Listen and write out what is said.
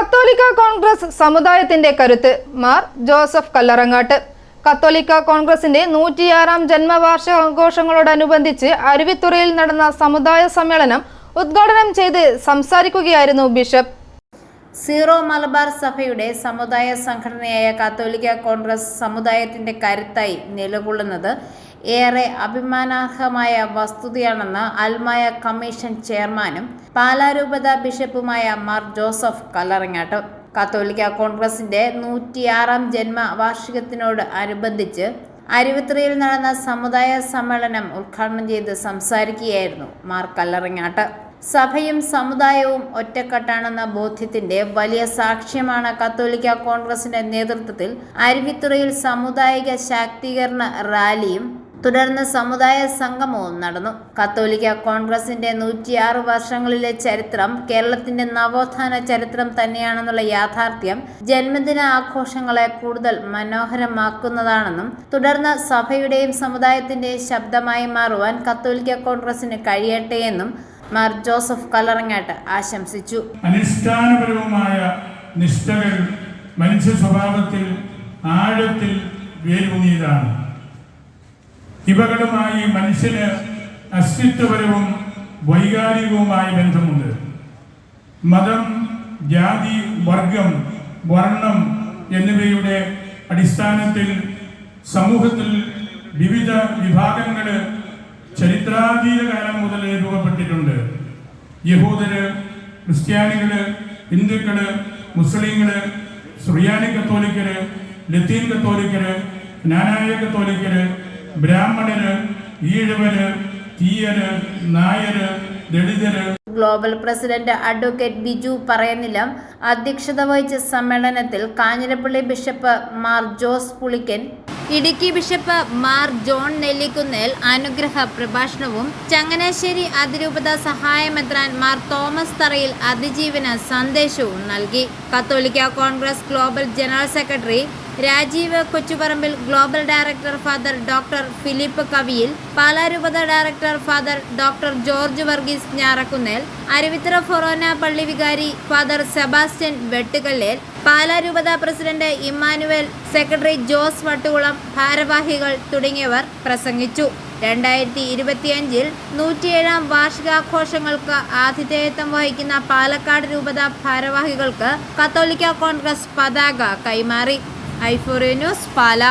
കത്തോലിക്ക കോൺഗ്രസ് സമുദായത്തിന്റെ കരുത്ത് മാർ ജോസഫ് കല്ലറങ്ങാട്ട്. കത്തോലിക്ക കോൺഗ്രസിന്റെ നൂറ്റിയാറാം ജന്മവാർഷികാഘോഷങ്ങളോടനുബന്ധിച്ച് അരുവിത്തുറയിൽ നടന്ന സമുദായ സമ്മേളനം ഉദ്ഘാടനം ചെയ്ത് സംസാരിക്കുകയായിരുന്നു ബിഷപ്പ്. സീറോ മലബാർ സഭയുടെ സമുദായ സംഘടനയായ കാത്തോലിക്ക കോൺഗ്രസ് സമുദായത്തിന്റെ കരുത്തായി നിലകൊള്ളുന്നത് ഏറെ അഭിമാനാർഹമായ വസ്തുതയാണെന്ന് അൽമായ കമ്മീഷൻ ചെയർമാനും പാലാരൂപത ബിഷപ്പുമായ മാർ ജോസഫ് കല്ലറങ്ങാട്ട്. കത്തോലിക്ക കോൺഗ്രസിന്റെ നൂറ്റിയാറാം ജന്മ വാർഷികത്തിനോട് അനുബന്ധിച്ച് അരുവിത്രയിൽ നടന്ന സമുദായ സമ്മേളനം ഉദ്ഘാടനം ചെയ്ത് സംസാരിക്കുകയായിരുന്നു മാർ കല്ലറങ്ങാട്ട്. സഭയും സമുദായവും ഒറ്റക്കെട്ടാണെന്ന ബോധ്യത്തിന്റെ വലിയ സാക്ഷ്യമാണ് കത്തോലിക്ക കോൺഗ്രസിന്റെ നേതൃത്വത്തിൽ അരുവിത്തുറയിൽ സാമുദായിക ശാക്തീകരണ റാലിയും തുടർന്ന് സമുദായ സംഗമവും നടന്നു. കത്തോലിക്ക കോൺഗ്രസിന്റെ നൂറ്റിയാറ് വർഷങ്ങളിലെ ചരിത്രം കേരളത്തിന്റെ നവോത്ഥാന ചരിത്രം തന്നെയാണെന്നുള്ള യാഥാർത്ഥ്യം ജന്മദിന ആഘോഷങ്ങളെ കൂടുതൽ മനോഹരമാക്കുന്നതാണെന്നും തുടർന്ന് സഭയുടെയും സമുദായത്തിന്റെയും ശബ്ദമായി മാറുവാൻ കത്തോലിക്ക കോൺഗ്രസിന് കഴിയട്ടെയെന്നും മാർ ജോസഫ് കലറങ്ങാട്ട് ആശംസിച്ചു. അനുഷ്ഠാനപരവുമായ നിഷ്ഠകൾ മനുഷ്യ സ്വഭാവത്തിൽ ആഴത്തിൽ വേരൂന്നിയതാണ്. ഇവകളുമായി മനുഷ്യന് അസ്തിത്വപരവും വൈകാരികവുമായ ബന്ധമുണ്ട്. മതം ജാതി വർഗം വർണം എന്നിവയുടെ അടിസ്ഥാനത്തിൽ സമൂഹത്തിൽ വിവിധ വിഭാഗങ്ങൾ ചരിത്രാതീത കാലം മുതൽ രൂപപ്പെട്ടിട്ടുണ്ട്. യഹൂദര് ക്രിസ്ത്യാനികൾ ഹിന്ദുക്കൾ മുസ്ലിങ്ങൾ സുറിയാനി കത്തോലിക്കര് ലത്തീൻ കത്തോലിക്കര് ജ്ഞാനായ കത്തോലിക്കര് ബ്രാഹ്മണര് ഈഴവര് തീയര് നായര് ദളിതര് global president advocate Biju Parayanilam അധ്യക്ഷത വഹിച്ച സമ്മേളനത്തിൽ Kanjirappally bishop Mar Jose Pulikkan Idukki bishop Mar John Nellikunnel അനുഗ്രഹ പ്രഭാഷണവും ചങ്ങനാശ്ശേരി അതിരൂപത സഹായമെത്രാൻ മാർ തോമസ് തറയിൽ അതിജീവന സന്ദേശവും നൽകി. Catholic Congress global general secretary Rajeev Kochuparambil global director father doctor Philip Kaviyil പാലാരൂപത director father doctor George Varghese Njarakkunnel Aruvithura ഫൊറോന പള്ളി വികാരി father Sebastian Vettukallel പാലാരൂപത president Emmanuel secretary Jose Vattukulam ഭാരവാഹികൾ തുടങ്ങിയവർ പ്രസംഗിച്ചു. രണ്ടായിരത്തി ഇരുപത്തിയഞ്ചിൽ നൂറ്റിയേഴാം വാർഷികാഘോഷങ്ങൾക്ക് ആതിഥേയത്വം വഹിക്കുന്ന പാലക്കാട് രൂപത ഭാരവാഹികൾക്ക് കത്തോലിക്ക കോൺഗ്രസ് പതാക കൈമാറി. ഐഫോറിയ ന്യൂസ് പാല.